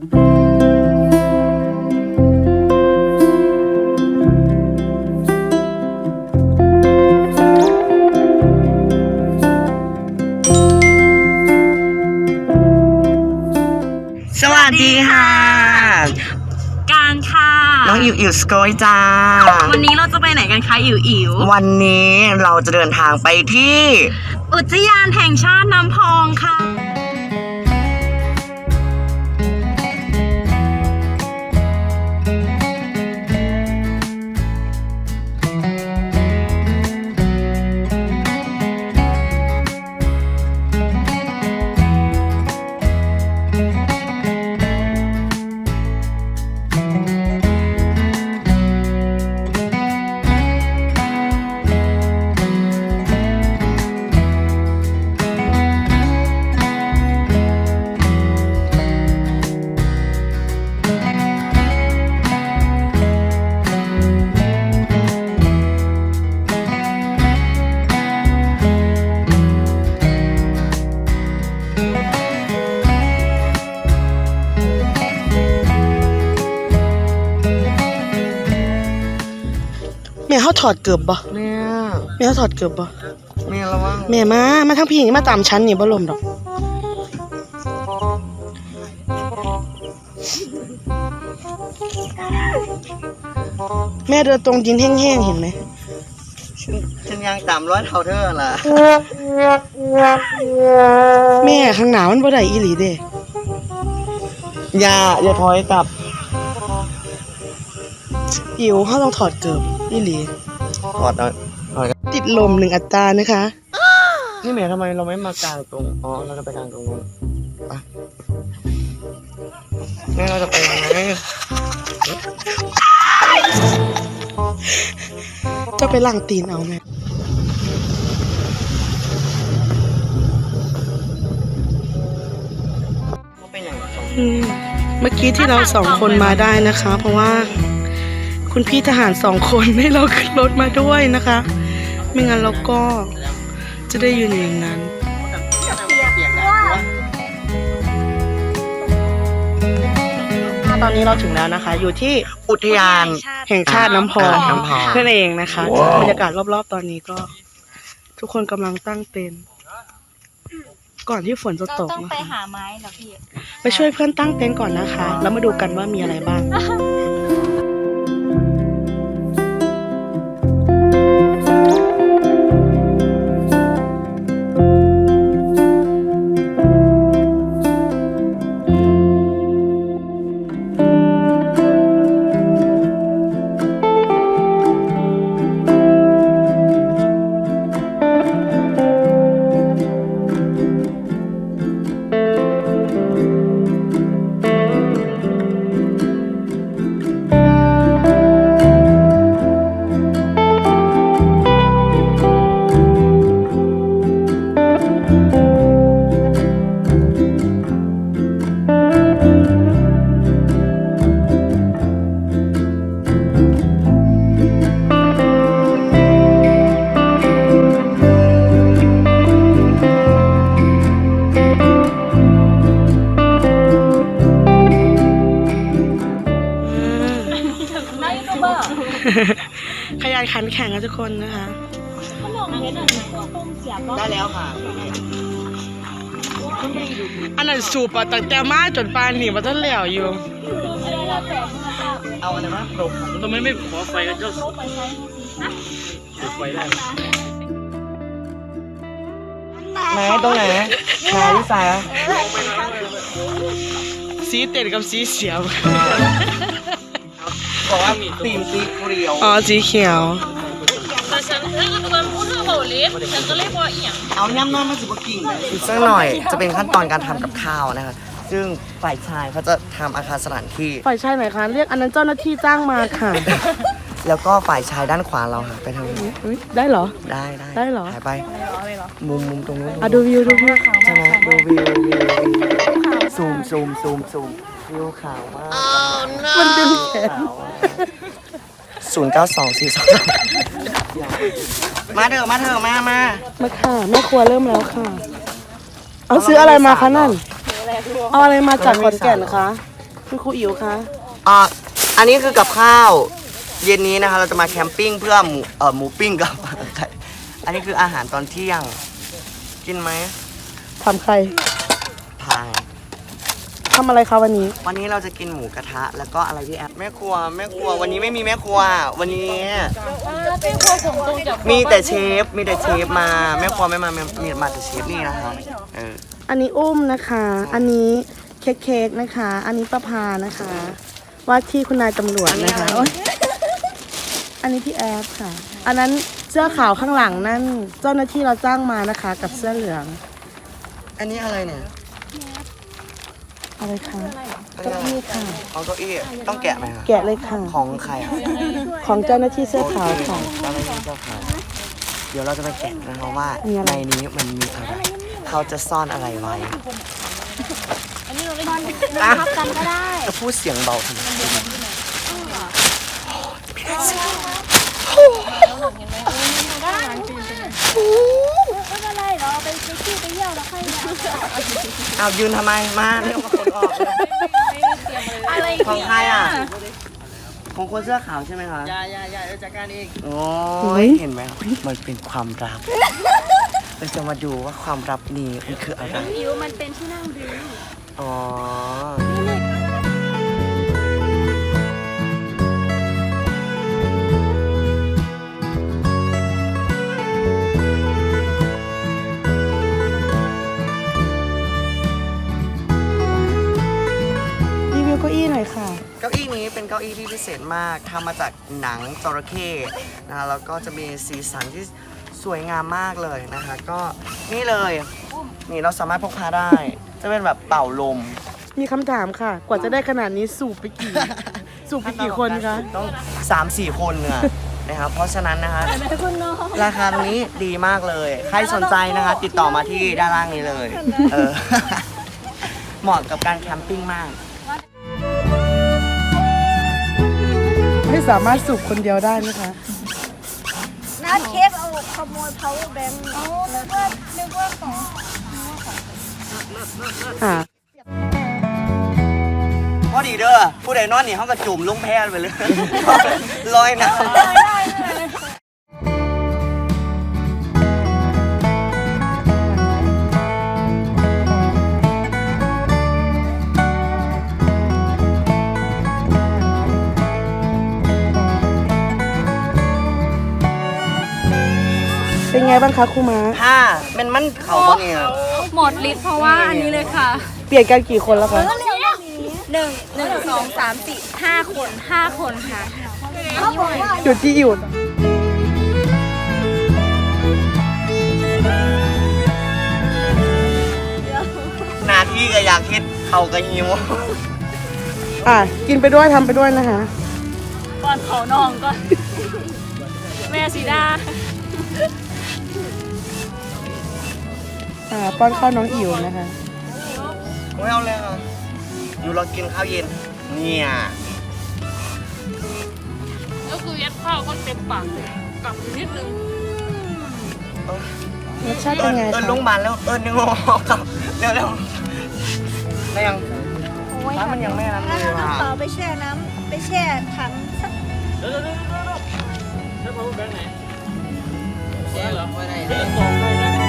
สวัสดีค่ะ การค่ะน้องอิ๋วอิ๋วสกอยจ้า วันนี้เราจะไปไหนกันคะอิ๋วอิ๋ววันนี้เราจะเดินทางไปที่ อุทยานแห่งชาติน้ำพองค่ะ เขาถอดเกือบบ่เนี่ยแม่เขาถอดเกือบบ่แม่ระวังแม่มามาทั้งพี่อย่างนี้มาตามชั้นนี่บ่ลมดอกแม่เดินตรงดินแห้งๆเห็นไหมฉันฉันยังตามร้อยเท่าเธอล่ะแม่ข้างหนามันบ่ได้อีหลีเด้อย่าอย่าถอยกลับ อิ๋วเขาต้องถอดเกือบอีหลีถอดเอาถอดติดลมหนึ่งอัตรานะคะ นี่แม่ทำไมเราไม่มากลางตรงอ๋อเราจะไปกลางตรงนู้นไปแม่เราจะไปยังไงเจ้าไปล่างตีนเอาแม่เขาไปไหนสอง อืมเมื่อกี้ที่เราสองคนมาได้นะคะ เพราะว่า คุณพี่ทหารสองคนให้เราขึ้นรถมาด้วยนะคะ ไม่งั้นเราก็จะได้ยืนอยู่อย่างนั้น ตอนนี้เราถึงแล้วนะคะ อยู่ที่อุทยานแห่งชาติน้ำพองน้ำพองนั่นเองนะคะบรรยากาศรอบๆตอนนี้ก็ ทุกคนกำลังตั้งเต็นท์ก่อนที่ฝนจะตกต้องนะไปคะหาไม้เหรอพี่ไปช่วยเพื่อนตั้งเต็นท์ก่อนนะคะ แล้วมาดูกันว่ามีอะไรบ้าง ขยันขันแข่งกันทุกคนนะคะได้แล้วค่ะอันนั้นสูบอะตั้งแต่มาจนปานนี่มาต้นแล้วอยู่ เอาอะไรมาปลุกทำไมไม่ขอไฟกันเจ้าจุดไฟได้ไหนตรงไหนไหนลิซ่าสีเต็ดกับสีเสียว บอกว่ามีตีมสีเขียวอ๋อสีเขียวแต่ฉันถ้าตัวพูดถึงโหลิฟฉันก็เรียกว่าอีหยังเอาย่ำน้อยมาสิบกิ่งอีกสักหน่อยจะเป็นขั้นตอนการทำกับข้าวนะคะซึ่งฝ่ายชายเขาจะทำอาคารสถานที่ ฝ่ายชายไหนคะเรียกอันนั้นเจ้าหน้าที่จ้างมาค่ะ แล้วก็ฝ่ายชายด้านขวาเราค่ะไปทางนี้อุ๊ยได้เหรอ ได้ได้ได้เหรอ ถ่ายไปมุมมุมตรงนู้นอะดูวิวดูวิวใช่ไหมดูวิววิววิวซูมซูมซูมซูม วิวขาวมากมันดึงแขนศูนย์เก้าสองสี่สองมาเถอะมาเถอะมามามาค่ะแม่ครัวเริ่มแล้วค่ะ เอาซื้ออะไรมาคะนั่นเอาอะไรมาจากขอนแก่นคะคุณครูอิ๋วคะอะอันนี้คือกับข้าว เย็นนี้นะคะ เราจะมาแคมปิ้งเพื่อหมูเอ่อหมูปิ้งกับไก่อันนี้คืออาหารตอนเที่ยง กินไหมทำใครพาย ทำอะไรคะวันนี้ วันนี้เราจะกินหมูกระทะ แล้วก็อะไรที่แอปแม่ครัวแม่ครัว วันนี้ไม่มีแม่ครัว วันนี้เป็นคนส่งตรงจากมีแต่เชฟมีแต่เชฟมาแม่ครัวไม่มามีมีมาแต่เชฟนี่นะคะเอออันนี้อุ้มนะคะ อันนี้เค้กเค้กนะคะ อันนี้ประพานะคะ ว่าที่คุณนายตำรวจนะคะโอ๊ยอันนี้พี่แอฟค่ะ อันนั้นเสื้อขาวข้างหลังนั่น เจ้าหน้าที่เราจ้างมานะคะ กับเสื้อเหลือง อันนี้อะไรเนี่ย อะไรคะอันเก้านี้อี้ค่ะ เอาเก้าอี้ต้องแกะไหมคะแกะเลยค่ะ ของใครอะของเจ้าหน้าที่เสื้อขาวค่ะ เจ้าหน้าที่เจ้าขาวเดี๋ยวเราจะไปแกะนะคะว่ามีอะไร ในนี้มันมีอะไรเขาจะซ่อนอะไรไว้อันนี้เราไม่ได้อะพับกันก็ได้จะพูดเสียงเบาทำไม ไม่เป็นไรเราไปไปขี้ไปเยี่ยวแล้วค่อยมาอ้าวยืนทำไมมาเร็วมาคนออกเลยอะไรของใครอะ ของคนเสื้อขาวใช่ไหมคะอย่าอย่าอย่าเดี๋ยวจัดการเองโอ้ยเห็นไหมมันเป็นความลับเราจะมาดูว่าความลับนี้มันคืออะไร ผิวมันเป็นที่นั่งดื้ออ๋อรี นี้เป็นเก้าอี้ที่พิเศษมากทำมาจากหนังจระเข้นะคะแล้วก็จะมีสีสันที่สวยงามมากเลยนะคะ ก็นี่เลยนี่เราสามารถพกพาได้ จะเป็นแบบเป่าลม มีคำถามค่ะ กว่าจะได้ขนาดนี้สูบไปกี่ สูบไปกี่คนคะ ต้องสามสี่คนเนี่ยนะครับ เพราะฉะนั้นนะคะ ราคาตรงนี้ดีมากเลย ใครสนใจนะคะ ติดต่อมาที่ด้านล่างนี้เลย เออ เหมาะกับการแคมปิ้งมาก ไม่สามารถสูบคนเดียวได้นะคะ น้าเค้กเอาขโมย power bank เอานึกว่านึกว่าของอ่าพอดีเด้อผู้ใดนอนนี่เขาก็จุ่มลงแพไปเลยลอยน้ำ เป็นไงบ้างคะครูมาถ้าเป็นมันเขาบ่เนี่ยหมดลิตรเพราะว่าอันนี้เลยค่ะเปลี่ยนกันกี่คนแล้วคะหนึ่งหนึ่งสองสามสี่ห้าคนห้าคนค่ะจุดที่อยู่หน้าที่ก็อยากเฮ็ดเขาก็หิวอะ กินไปด้วยทำไปด้วยนะคะก่อนเขานองก่อน แม่สีดา อ่าป้อนข้าวน้องอิ๋วนะคะไม่เอาเลยอะอยู่เรากินข้าวเย็น เนี่ยก็คือยัดข้าวก็เต็มปากเลยกลับนิดนึงรสชาติเป็นไงเอิญคะโรงพยาบาลแล้วเอิญยังงอกลับเร็วเร็วๆแล้วยังถ้ามันยังไม่นั้นเลยน้ว่ะำเปล่าไปแช่น้ำไปแช่ถังสักเดี๋ยวเดี๋ยวเดี๋ยวเดี๋ยวแล้วพอแบงค์ไหนแย่เหรอไม่ได้เรื่องตรงเลยนะ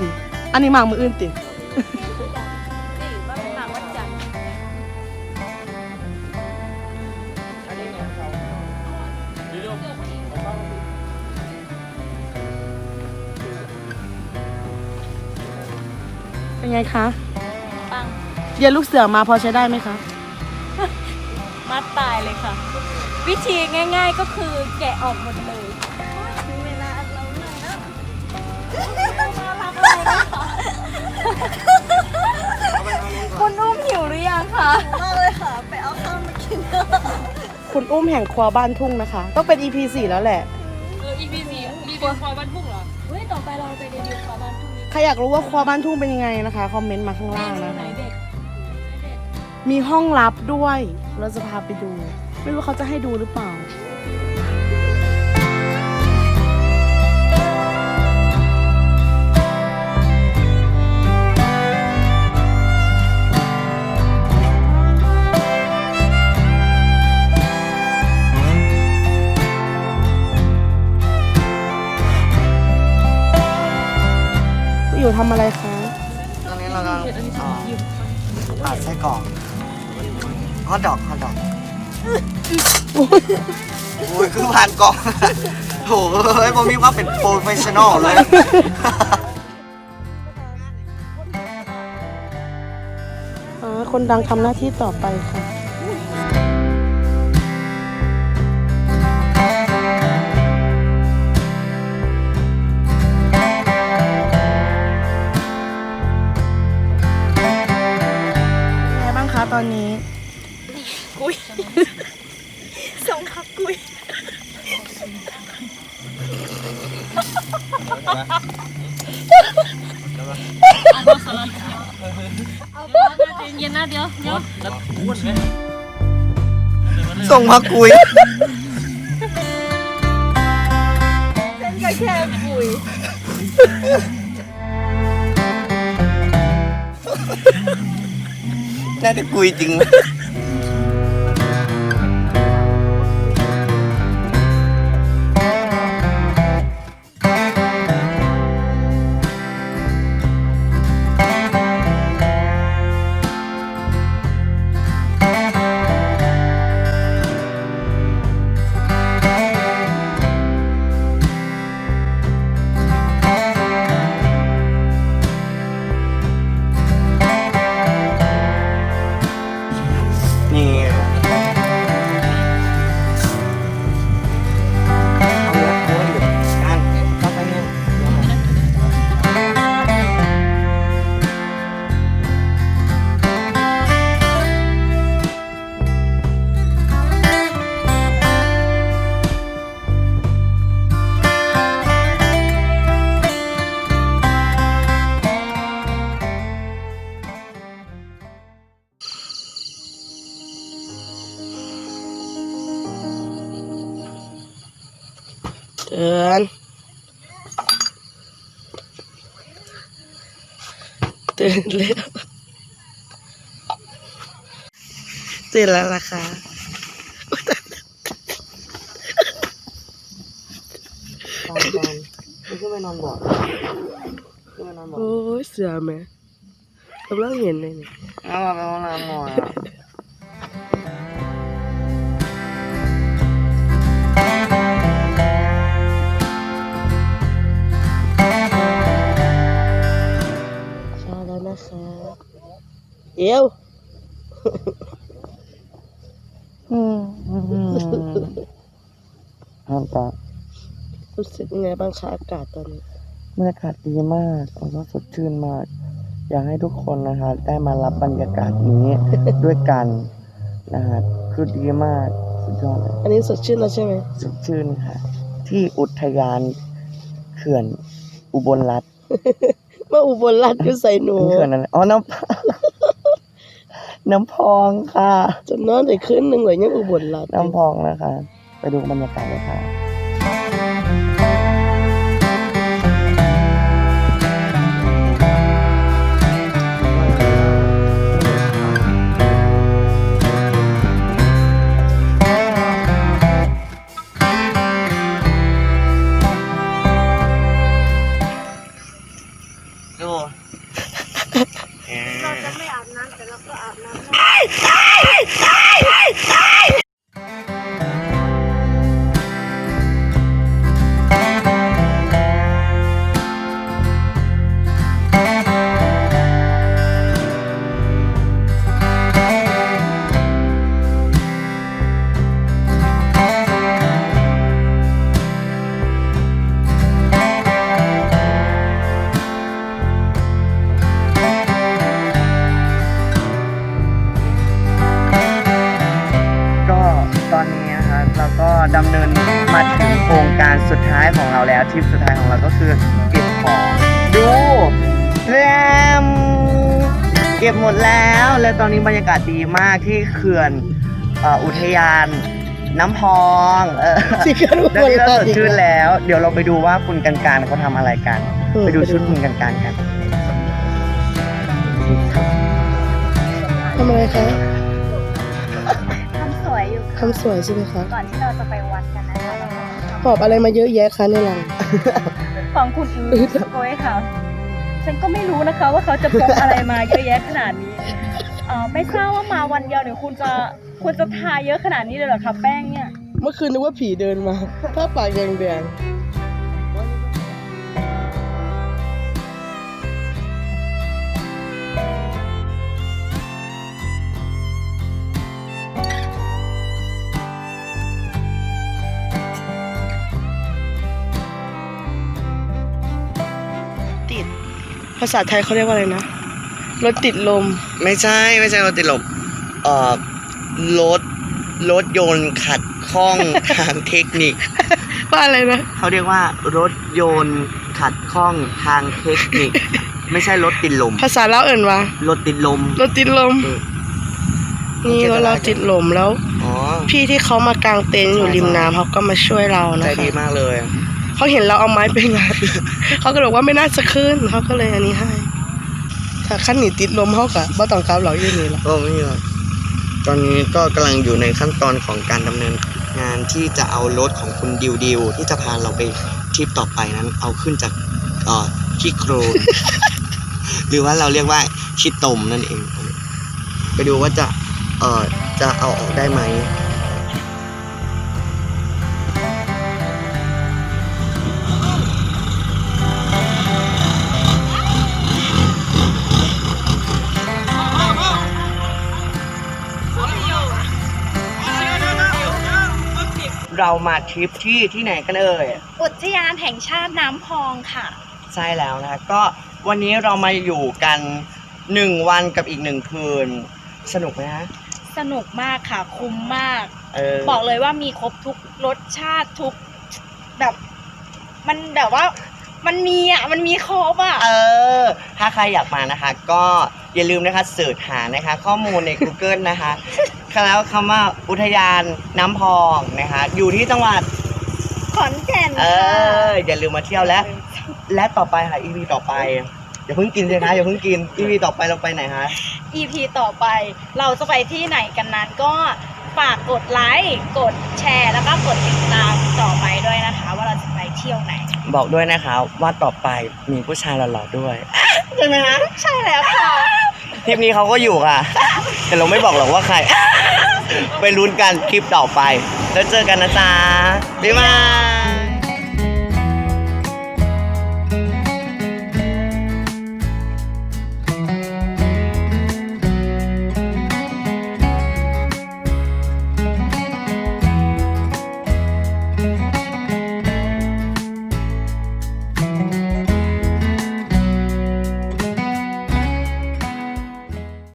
อื่น อันนี้มางมืออื่นติเป็นไงคะปังเรียนลูกเสือมาพอใช้ได้ไหมคะ มาตายเลยค่ะ วิธีง่าย ๆก็คือแกะออกหมดเลย คุณอุ้มหิวหรือยังคะ มากเลยค่ะ ไปเอาข้าวมากินคุณอุ้มแห่งครัวบ้านทุ่งนะคะ ต้องเป็น EP 4แล้วแหละ เออ EP สี่รีวิวคอยบ้านทุ่งเหรอ เฮ้ย ต่อไปเราไปรีวิวคอยบ้านทุ่งใครอยากรู้ว่าครัวบ้านทุ่งเป็นยังไงนะคะ คอมเมนต์มาข้างล่างนะไหนคะ เด็กมีห้องลับด้วย เราจะพาไปดู ไม่รู้เขาจะให้ดูหรือเปล่า อยู่ทำอะไรคะ ตอนนี้เรากำลังอ่าตัดไส้กรอกฮอทดอกฮอทดอกโอ้ยคือผ่านกล่องโถเฮ้ยผมมีความเป็นโปรเฟชชั่นอลเลย อ่า คนดังทำหน้าที่ต่อไปค่ะ ส่งมาคุย ฉันก็แค่คุย น่าจะคุยจริงไหม เตือนตื่นแล้วตื่นแล้วล่ะคะตอนตอนไม่ขึ้นไปนอนบ่อนขึ้นไปนอนบ่อนโอ้ยเสือไหมกำลังเห็นเลยเนี่ยเอาไปห้องน้ำหน่อย เอวห้ามตารู้สึกยังไงบ้างคะอากาศตอนนี้ บรรยากาศดีมากแล้วก็สดชื่นมาก อยากให้ทุกคนนะคะได้มารับบรรยากาศนี้ ด้วยกันนะฮะคือดีมากสุดยอดเลยอันนี้สดชื่นแล้วใช่ไหมสดชื่นค่ะ ที่อุทยานเขื่อนอุบลรัฐเมื่ออุบลราชก็ใส่หนู เขื่อนอะไรอ๋อน้ำ น้ำพองค่ะจนนอนได้คืนหนึ่งเลยยังอุบลราชน้ำพองนะคะ ไปดูบรรยากาศเลยค่ะ ดท้ายของเราก็คือเก็บของ ดูแรมเก็บหมดแล้ว และตอนนี้บรรยากาศดีมากที่เขื่อนเอ่ออุทยานน้ำพองเออที่เขื่อนอุทแล้วยานนี่เราสดอีกชื่นแล้วแล้ว เดี๋ยวเราไปดูว่าคุณกันการเขาทำอะไรกันอืมไปดูชุดคุณกันการกันทำอะไรคะทำสวยอยู่ทำสวยใช่ไหมคะ ก่อนที่เราจะไปวัดกันนะคะเราก็หอบอะไรมาเยอะแยะคะในหลัง ฟังคุณอือสโกยค่ะ ฉันก็ไม่รู้นะคะว่าเขาจะพกอะไรมาเยอะแยะขนาดนี้เออไม่ทราบว่ามาวันเดียวเนี่ยคุณจะคุณจะทาเยอะขนาดนี้เลยเหรอคะแป้งเนี่ย เมื่อคืนนึกว่าผีเดินมา ถ้าปากแดงๆ ภาษาไทยเขาเรียกว่าอะไรนะ รถติดลม ไม่ใช่ไม่ใช่รถติดลมเอ่อรถรถยนต์ขัดข้อง ทางเทคนิค ว่าอะไรนะ เขาเรียกว่ารถยนต์ขัดข้องทางเทคนิค ไม่ใช่รถติดลมภาษาเล่าวเอิ่นวะรถติดลม รถติดลม เออ นี่รถเราติดลมแล้ว อ๋อพี่ที่เขามากางเต็นท์อยู่ริมน้ำเขาก็มาช่วยเราใจนะคะ ดีมากเลย เขาเห็นเราเอาไม้ไปงัดเขาก็เลยบอกว่าไม่น่าจะขึ้นเขาก็เลยอันนี้ให้ถ้าขั้นหนีติดลมเขากะบ่ต้องกลับเราอยู่นี่ละก็ไม่มีหรอกตอนนี้ก็กำลังอยู่ในขั้นตอนของการดำเนินงานที่จะเอารถของคุณดิวดิวที่จะพาเราไปทริปต่อไปนั้น เอาขึ้นจากเอ่อขี้โครนหรือว่าเราเรียกว่าขี้ตมนั่นเอง ไปดูว่าจะเอ่อจะเอาออกได้ไหม เรามาทริปที่ที่ไหนกันเอ่ย อุทยานแห่งชาติน้ำพองค่ะ ใช่แล้วนะ ก็วันนี้เรามาอยู่กันหนึ่งวันกับอีกหนึ่งคืน สนุกไหมฮะ สนุกมากค่ะ คุ้มมาก เออ บอกเลยว่ามีครบทุกรสชาติทุกแบบ มันแบบว่ามันมีอะ มันมีครบอะ เออ ถ้าใครอยากมานะคะ ก็ อย่าลืมนะคะเสิร์ชหานะคะ ข้อมูลใน Google นะคะแล้วคำว่าอุทยานน้ำพองนะคะ อยู่ที่จังหวัดขอนแก่นเอค่ะออย่าลืมมาเที่ยวและและต่อไปค่ะ EP ต่อไปอย่าเพิ่งกินเลยนะอย่าเพิ่งกิน EP ต่อไปเราไปไหนคะ EP ต่อไปเราจะไปที่ไหนกันนั้นก็ฝากกดไลค์กดแชร์แล้วก็กดติดตามต่อไปด้วยนะคะ ว่าเราจะไปเที่ยวไหน บอกด้วยนะคะว่าต่อไปมีผู้ชายหล่อๆด้วย ใช่ไหมฮะใช่แล้วค่ะ ทริปนี้เขาก็อยู่ค่ะ แต่เราไม่บอกหรอกว่าใคร ไปลุ้นกันคลิปต่อไป แล้วเจอกันนะจ๊ะบ๊ายบาย